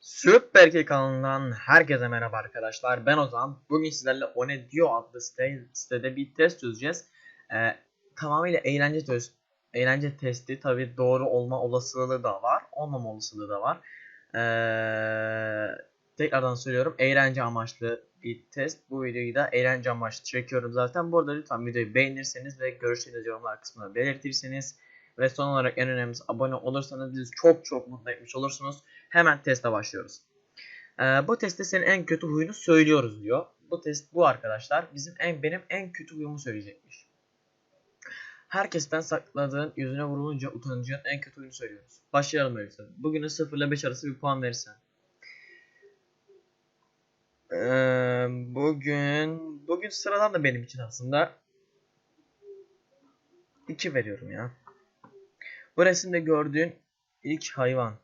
Süper K kanalından herkese merhaba arkadaşlar. Ben Ozan. Bugün sizlerle One Dio adlı site, sitede bir test çözeceğiz. Ee, tamamıyla eğlence test, eğlence testi. Tabi doğru olma olasılığı da var, olmama olasılığı da var. Ee, tekrardan söylüyorum, eğlence amaçlı bir test. Bu videoyu da eğlence amaçlı çekiyorum zaten. Bu arada lütfen videoyu beğenirseniz ve görüşlerinizi yorumlar kısmına belirtirseniz ve son olarak en önemlisi abone olursanız bizi çok çok mutlu etmiş olursunuz. Hemen teste başlıyoruz. Ee, bu testte senin en kötü huyunu söylüyoruz diyor. Bu test bu arkadaşlar. Bizim en benim en kötü huyumu söyleyecekmiş. Herkesten sakladığın yüzüne vurulunca utanacağın en kötü huyunu söylüyoruz. Başlayalım öyleyse. Bugüne 0 ile 5 arası bir puan verirsen. Ee, bugün bugün sıradan da benim için aslında 2 veriyorum ya. Bu resimde gördüğün ilk hayvan.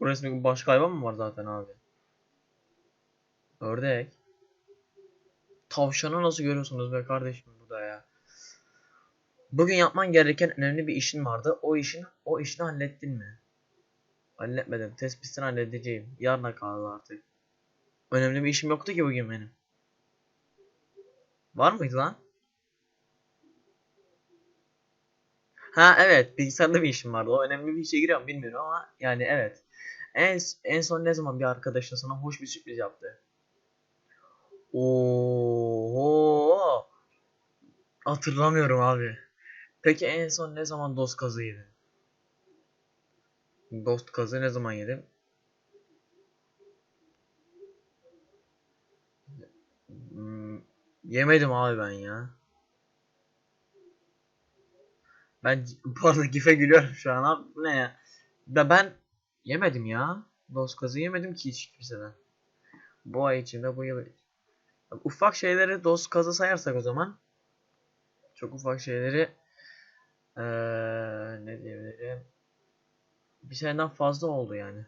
Bu resimde başka hayvan mı var zaten abi? Ördek. Tavşanı nasıl görüyorsunuz be kardeşim burada ya? Bugün yapman gereken önemli bir işin vardı. O işin o işini hallettin mi? Halletmedim. Tespitini halledeceğim. Yarına kaldı artık. Önemli bir işim yoktu ki bugün benim. Var mıydı lan? Ha evet bilgisayarda bir işim vardı. O önemli bir işe giriyor mu bilmiyorum ama yani evet. En, en son ne zaman bir arkadaşın sana hoş bir sürpriz yaptı? Oo. Hatırlamıyorum abi. Peki en son ne zaman dost kazı yedin? Dost kazı ne zaman yedim? Hmm, yemedim abi ben ya. Ben bu arada gife gülüyorum şu an abi. Ne ya? Da ben yemedim ya. Dost kazı yemedim ki hiç kimseden. Bu ay içinde bu yıl. Ufak şeyleri dost kazı sayarsak o zaman. Çok ufak şeyleri ee, ne diyebilirim? Bir şeyden fazla oldu yani.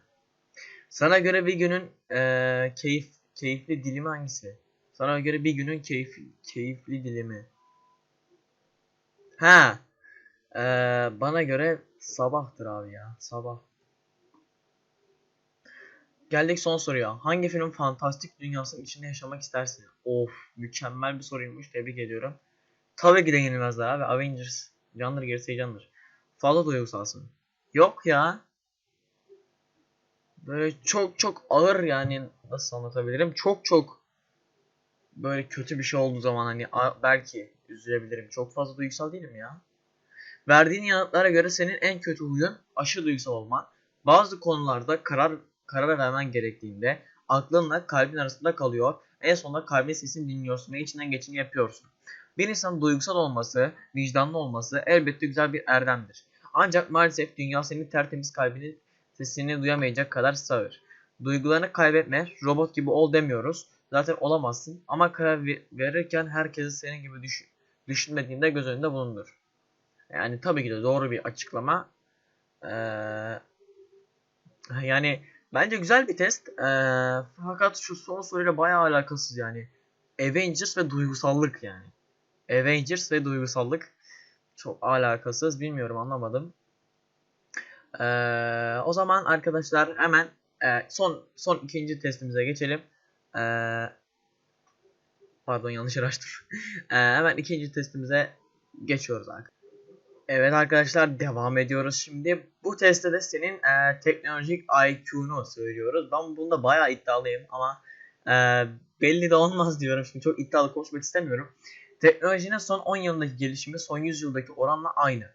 Sana göre bir günün ee, keyif keyifli dilimi hangisi? Sana göre bir günün keyif keyifli dilimi. Ha. Ee, bana göre sabahtır abi ya. Sabah. Geldik son soruya. Hangi film fantastik dünyasının içinde yaşamak istersin? Of mükemmel bir soruymuş. Tebrik ediyorum. Tabii ki de yenilmezler abi. Avengers. Candır gerisi candır. Fazla duygusalsın. Yok ya. Böyle çok çok ağır yani nasıl anlatabilirim? Çok çok böyle kötü bir şey olduğu zaman hani belki üzülebilirim. Çok fazla duygusal değilim ya. Verdiğin yanıtlara göre senin en kötü huyun aşırı duygusal olman. Bazı konularda karar karar vermen gerektiğinde aklınla kalbin arasında kalıyor. En sonunda kalbin sesini dinliyorsun ve içinden geçeni yapıyorsun. Bir insan duygusal olması, vicdanlı olması elbette güzel bir erdemdir. Ancak maalesef dünya senin tertemiz kalbinin sesini duyamayacak kadar sağır. Duygularını kaybetme, robot gibi ol demiyoruz. Zaten olamazsın ama karar verirken herkesi senin gibi düş düşünmediğinde göz önünde bulundur. Yani tabii ki de doğru bir açıklama. Ee, yani bence güzel bir test. Ee, fakat şu son soruyla bayağı alakasız yani. Avengers ve duygusallık yani. Avengers ve duygusallık çok alakasız. Bilmiyorum anlamadım. Ee, o zaman arkadaşlar hemen e, son son ikinci testimize geçelim. Ee, pardon yanlış araçtım. ee, hemen ikinci testimize geçiyoruz arkadaşlar. Evet arkadaşlar devam ediyoruz şimdi. Bu testte de senin e, teknolojik IQ'nu söylüyoruz. Ben bunda bayağı iddialıyım ama e, belli de olmaz diyorum. Şimdi çok iddialı konuşmak istemiyorum. Teknolojinin son 10 yılındaki gelişimi son 100 yıldaki oranla aynı.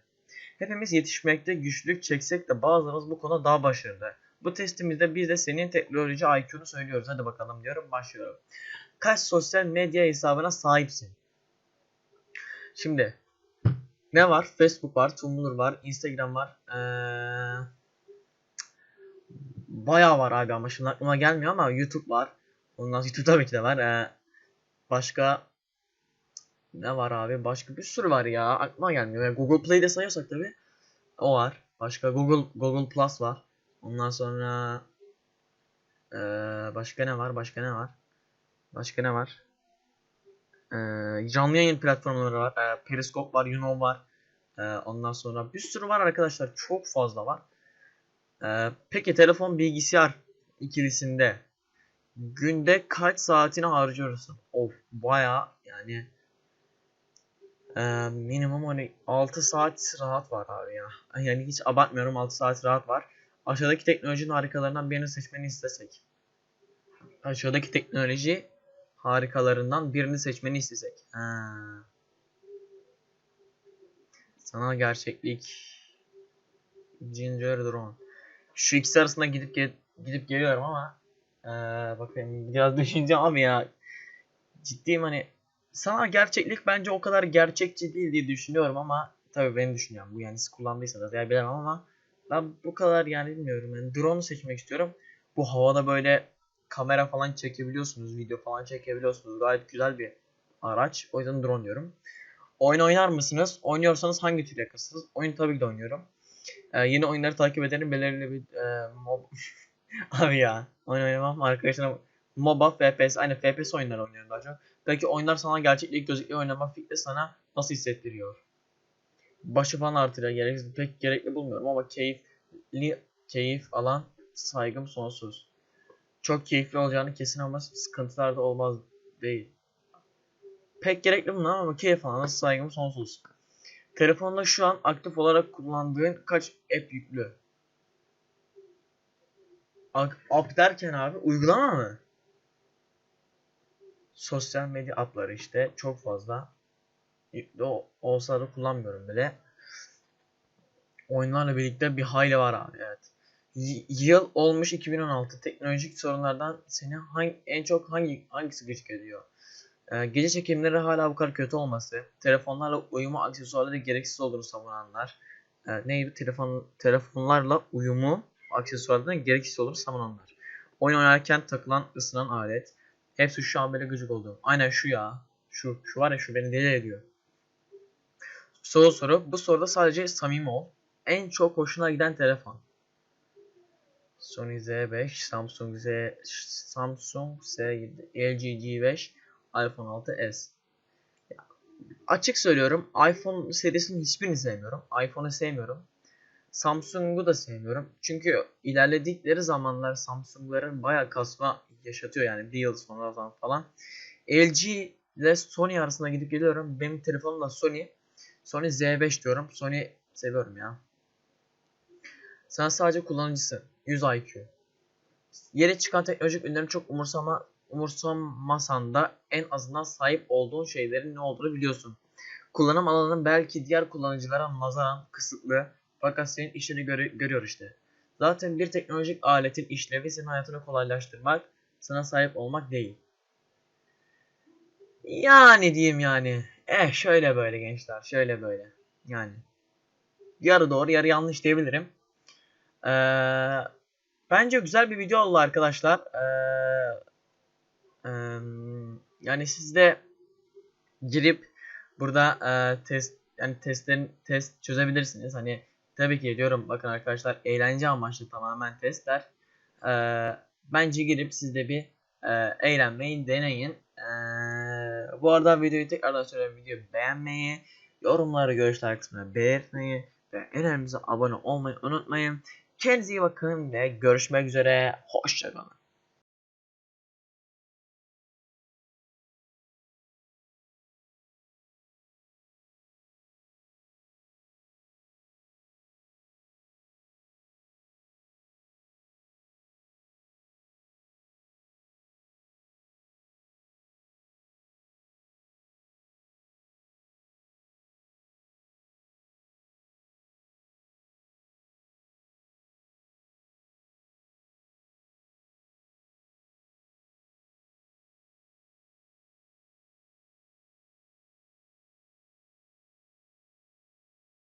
Hepimiz yetişmekte güçlük çeksek de bazılarımız bu konuda daha başarılı. Bu testimizde biz de senin teknoloji IQ'nu söylüyoruz. Hadi bakalım diyorum başlıyorum. Kaç sosyal medya hesabına sahipsin? Şimdi ne var? Facebook var, Tumblr var, Instagram var. Ee, bayağı var abi ama şimdi aklıma gelmiyor ama YouTube var. Ondan sonra YouTube tabii ki de var. Ee, başka ne var abi? Başka bir sürü var ya. Aklıma gelmiyor. Yani Google Play'de sayıyorsak tabii o var. Başka Google Google Plus var. Ondan sonra ee, başka ne var? Başka ne var? Başka ne var? Ee, canlı yayın platformları var. Ee, Periscope var, Yuno var. Ee, ondan sonra bir sürü var arkadaşlar. Çok fazla var. Ee, peki telefon bilgisayar ikilisinde günde kaç saatini harcıyorsun? Of baya yani ee, minimum hani 6 saat rahat var abi ya. Yani hiç abartmıyorum 6 saat rahat var. Aşağıdaki teknolojinin harikalarından birini seçmeni istesek. Aşağıdaki teknoloji harikalarından birini seçmeni istesek. Ha. Sanal gerçeklik. Ginger Drone. Şu ikisi arasında gidip gel gidip geliyorum ama ee, bakayım biraz düşüneceğim abi ya. Ciddiyim hani sanal gerçeklik bence o kadar gerçekçi değil diye düşünüyorum ama tabii benim düşünüyorum bu yani siz kullandıysanız ya bilemem ama ben bu kadar yani bilmiyorum yani drone'u seçmek istiyorum. Bu havada böyle kamera falan çekebiliyorsunuz, video falan çekebiliyorsunuz. Gayet güzel bir araç. O yüzden drone diyorum. Oyun oynar mısınız? Oynuyorsanız hangi tür yakasınız? Oyun tabii ki de oynuyorum. Ee, yeni oyunları takip ederim. Belirli bir e, mob... Abi ya. Oyun oynamam. Arkadaşlarım MOBA, FPS. Aynı FPS oyunları oynuyorum daha çok. Peki oyunlar sana gerçeklik gözükle oynama fikri sana nasıl hissettiriyor? Başı falan artırıyor. Gereksiz, pek gerekli bulmuyorum ama keyifli keyif alan saygım sonsuz. Çok keyifli olacağını kesin ama sıkıntılar da olmaz değil. Pek gerekli bunlar ama keyif alana saygım sonsuz. Telefonda şu an aktif olarak kullandığın kaç app yüklü? App derken abi uygulama mı? Sosyal medya app'ları işte çok fazla yüklü olsa da kullanmıyorum bile. Oyunlarla birlikte bir hayli var abi evet. Yıl olmuş 2016. Teknolojik sorunlardan seni hangi, en çok hangi hangisi gıcık ediyor? Ee, gece çekimleri hala bu kadar kötü olması, telefonlarla uyumu aksesuarları gereksiz olduğunu savunanlar, e, neydi telefon telefonlarla uyumu aksesuarların gereksiz olduğunu savunanlar. Oyun oynarken takılan ısınan alet. Hepsi şu an böyle gıcık oldu. Aynen şu ya. Şu, şu var ya şu beni deli ediyor. Soru soru. Bu soruda sadece samimi ol. En çok hoşuna giden telefon. Sony Z5, Samsung Z, Samsung S7, LG G5, iPhone 6s. Açık söylüyorum iPhone serisinin hiçbirini sevmiyorum. iPhone'u sevmiyorum. Samsung'u da sevmiyorum. Çünkü ilerledikleri zamanlar Samsung'ların bayağı kasma yaşatıyor yani bir yıl sonra falan. LG ile Sony arasında gidip geliyorum. Benim telefonum da Sony. Sony Z5 diyorum. Sony seviyorum ya. Sen sadece kullanıcısın. 100 IQ. Yere çıkan teknolojik ürünleri çok umursama umursamasan da en azından sahip olduğun şeylerin ne olduğunu biliyorsun. Kullanım alanının belki diğer kullanıcılara nazaran kısıtlı fakat senin işini gör görüyor işte. Zaten bir teknolojik aletin işlevi senin hayatını kolaylaştırmak, sana sahip olmak değil. Yani diyeyim yani. Eh şöyle böyle gençler, şöyle böyle. Yani. Yarı doğru, yarı yanlış diyebilirim. Ee, bence güzel bir video oldu arkadaşlar. Ee, e, yani siz de girip burada e, test yani testlerin test çözebilirsiniz. Hani tabii ki diyorum bakın arkadaşlar eğlence amaçlı tamamen testler. E, bence girip siz de bir e, eğlenmeyin, deneyin. E, bu arada videoyu tekrardan söylüyorum. Videoyu beğenmeyi, yorumları, görüşler kısmına belirtmeyi ve en önemlisi abone olmayı unutmayın. Kendinize iyi bakın ve görüşmek üzere. Hoşçakalın.